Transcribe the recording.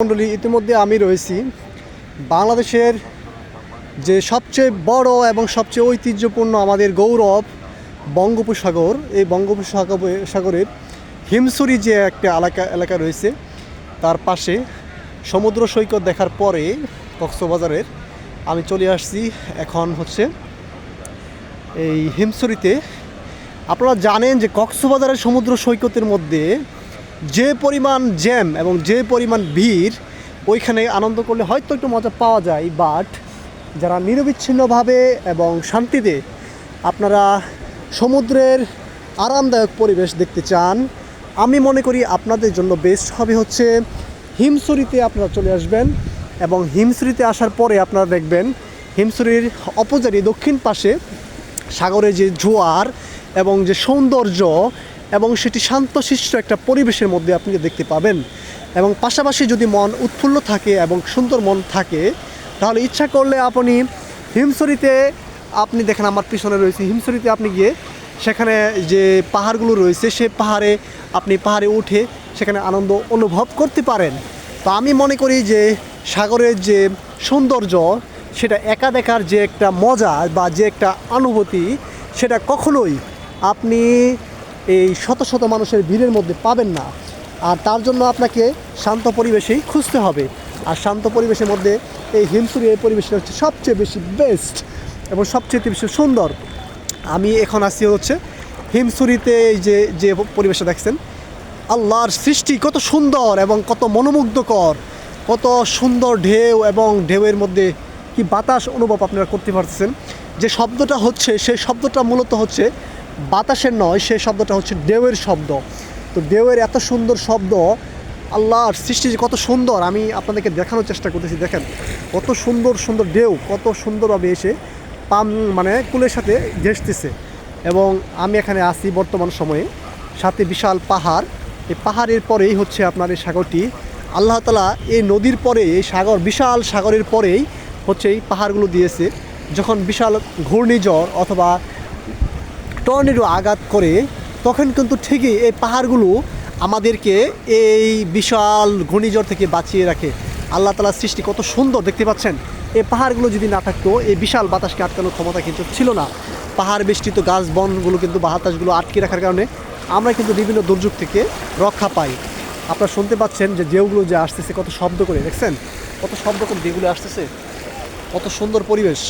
মণ্ডলী ইতিমধ্যে আমি রয়েছি। বাংলাদেশের যে সবচেয়ে বড় এবং সবচেয়ে ঐতিহ্যপূর্ণ আমাদের গৌরব বঙ্গোপসাগর, এই বঙ্গোপসাগর সাগরের হিমসুরি যে একটা এলাকা এলাকা রয়েছে, তার পাশে সমুদ্র সৈকত দেখার পরে কক্সবাজারের আমি চলে আসছি। এখন হচ্ছে এই হিমসুরিতে আপনারা জানেন যে কক্সবাজারের সমুদ্র সৈকতের মধ্যে যে পরিমাণ জ্যাম এবং যে পরিমাণ ভিড়, ওইখানে আনন্দ করলে হয়তো একটু মজা পাওয়া যায় বাট যারা নিরবিচ্ছিন্নভাবে এবং শান্তিতে আপনারা সমুদ্রের আরামদায়ক পরিবেশ দেখতে চান, আমি মনে করি আপনাদের জন্য বেস্ট হবে হচ্ছে হিমসুরিতে আপনারা চলে আসবেন এবং হিমসুরিতে আসার পরে আপনারা দেখবেন হিমসুরির অপোজারি দক্ষিণ পাশে সাগরে যে জোয়ার এবং যে সৌন্দর্য এবং সেটি শান্তশিষ্ট একটা পরিবেশের মধ্যে আপনি দেখতে পাবেন। এবং পাশাপাশি যদি মন উৎফুল্ল থাকে এবং সুন্দর মন থাকে, তাহলে ইচ্ছা করলে আপনি হিমসরিতে আপনি দেখেন আমার পিছনে রয়েছে হিমসরিতে আপনি গিয়ে সেখানে যে পাহাড়গুলো রয়েছে, সে পাহাড়ে আপনি পাহাড়ে উঠে সেখানে আনন্দ অনুভব করতে পারেন। তো আমি মনে করি যে সাগরের যে সৌন্দর্য, সেটা একা দেখার যে একটা মজা বা যে একটা অনুভূতি, সেটা কখনোই আপনি এই শত শত মানুষের ভিড়ের মধ্যে পাবেন না। আর তার জন্য আপনাকে শান্ত পরিবেশেই খুঁজতে হবে। আর শান্ত পরিবেশের মধ্যে এই হিমসুরি এই পরিবেশটা হচ্ছে সবচেয়ে বেশি বেস্ট এবং সবচেয়ে বেশি সুন্দর। আমি এখন আসছি হচ্ছে হিমসুরিতে যে যে পরিবেশটা দেখছেন, আল্লাহর সৃষ্টি কত সুন্দর এবং কত মনোমুগ্ধকর, কত সুন্দর ঢেউ এবং ঢেউয়ের মধ্যে কি বাতাস অনুভব আপনারা করতে পারতেছেন। যে শব্দটা হচ্ছে, সেই শব্দটা মূলত হচ্ছে বাতাসের নয় সেই শব্দটা হচ্ছে ঢেউয়ের শব্দ। তো ঢেউয়ের এত সুন্দর শব্দ, আল্লাহর সৃষ্টি যে কত সুন্দর, আমি আপনাদেরকে দেখানোর চেষ্টা করতেছি, দেখেন। কত সুন্দর সুন্দর ঢেউ, কত সুন্দরভাবে এসে পাম মানে কুলের সাথে ঘেসতেছে এবং আমি এখানে আছি বর্তমান সময়ে, সাথে বিশাল পাহাড়। এই পাহাড়ের পরেই হচ্ছে আপনার এই সাগরটি। আল্লাহ তালা এই নদীর পরে এই সাগর, বিশাল সাগরের পরেই হচ্ছে এই পাহাড়গুলো দিয়েছে। যখন বিশাল ঘূর্ণিঝড় অথবা টর্নেডো আঘাত করে, তখন কিন্তু ঠিকই এই পাহাড়গুলো আমাদেরকে এই বিশাল ঘূর্ণিঝড় থেকে বাঁচিয়ে রাখে। আল্লাহ তালার সৃষ্টি কত সুন্দর, দেখতে পাচ্ছেন? এই পাহাড়গুলো যদি না থাকতো, এই বিশাল বাতাসকে আটকানোর ক্ষমতা কিন্তু ছিল না। পাহাড় বেষ্টিত গাছ, বনগুলো কিন্তু বাতাসগুলো আটকে রাখার কারণে আমরা কিন্তু বিভিন্ন দুর্যোগ থেকে রক্ষা পাই। আপনারা শুনতে পাচ্ছেন যে ঢেউগুলো যে আসতেছে, কত শব্দ করে, দেখছেন? কত শব্দ করে ঢেউগুলো আসতেছে। কত সুন্দর পরিবেশ।